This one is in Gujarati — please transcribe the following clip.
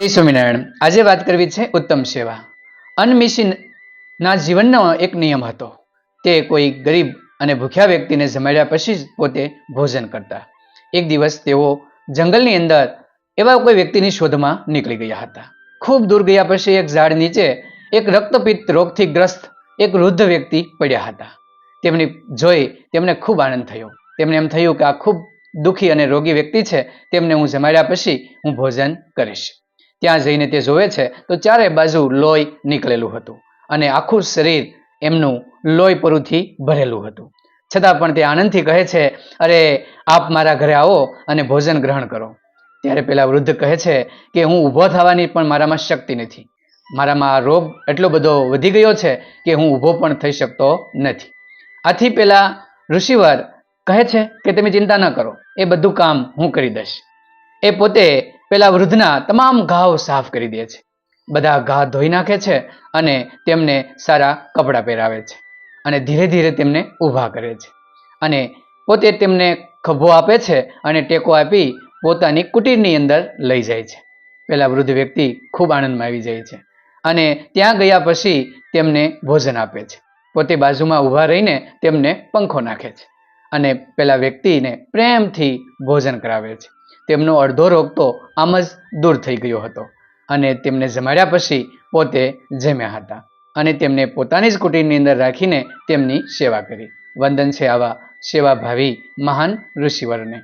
જય સ્વામિનારાયણ. આજે વાત કરવી છે ઉત્તમ સેવા. અનમિશનના જીવનનો એક નિયમ હતો. તે કોઈ ગરીબ અને ભૂખ્યા વ્યક્તિને જમાડ્યા પછી જ પોતે ભોજન કરતા. એક દિવસ તેઓ જંગલની અંદર એવા કોઈ વ્યક્તિની શોધમાં નીકળી ગયા હતા. ખૂબ દૂર ગયા પછી એક ઝાડ નીચે એક રક્તપિત્ત રોગથી ગ્રસ્ત એક વૃદ્ધ વ્યક્તિ પડ્યા હતા. તેમની જોઈ તેમને ખૂબ આનંદ થયો. તેમને એમ થયું કે આ ખૂબ દુઃખી અને રોગી વ્યક્તિ છે. તેમને હું જમાડ્યા પછી હું ભોજન કરીશ. ત્યાં જઈને તે જોવે છે, તો ચારે બાજુ લોહી નીકળેલું હતું અને આખું શરીર એમનું લોહી પરુથી ભરેલું હતું. છતાં પણ તે આનંદથી કહે છે, અરે, આપ મારા ઘરે આવો અને ભોજન ગ્રહણ કરો. ત્યારે પેલા વૃદ્ધ કહે છે કે, હું ઊભો થવાની પણ મારામાં શક્તિ નથી. મારામાં આ રોગ એટલો બધો વધી ગયો છે કે હું ઊભો પણ થઈ શકતો નથી. આથી પેલા ઋષિવર કહે છે કે, તમે ચિંતા ન કરો. એ બધું કામ હું કરી દઈશ. એ પોતે પેલા વૃદ્ધના તમામ ઘાવ સાફ કરી દે છે. બધા ઘા ધોઈ નાખે છે અને તેમને સારા કપડાં પહેરાવે છે અને ધીરે ધીરે તેમને ઊભા કરે છે. અને પોતે તેમને ખભો આપે છે અને ટેકો આપી પોતાની કુટીરની અંદર લઈ જાય છે. પેલા વૃદ્ધ વ્યક્તિ ખૂબ આનંદમાં આવી જાય છે અને ત્યાં ગયા પછી તેમને ભોજન આપે છે. પોતે બાજુમાં ઊભા રહીને તેમને પંખો નાખે છે અને પેલા વ્યક્તિને પ્રેમથી ભોજન કરાવે છે. તેમનો અડધો રોગ તો આમ જ દૂર થઈ ગયો હતો. અને તેમને જમાડ્યા પછી પોતે જમ્યા હતા અને તેમને પોતાની જ કુટીરની અંદર રાખીને તેમની સેવા કરી. વંદન છે આવા સેવાભાવી મહાન ઋષિવરને.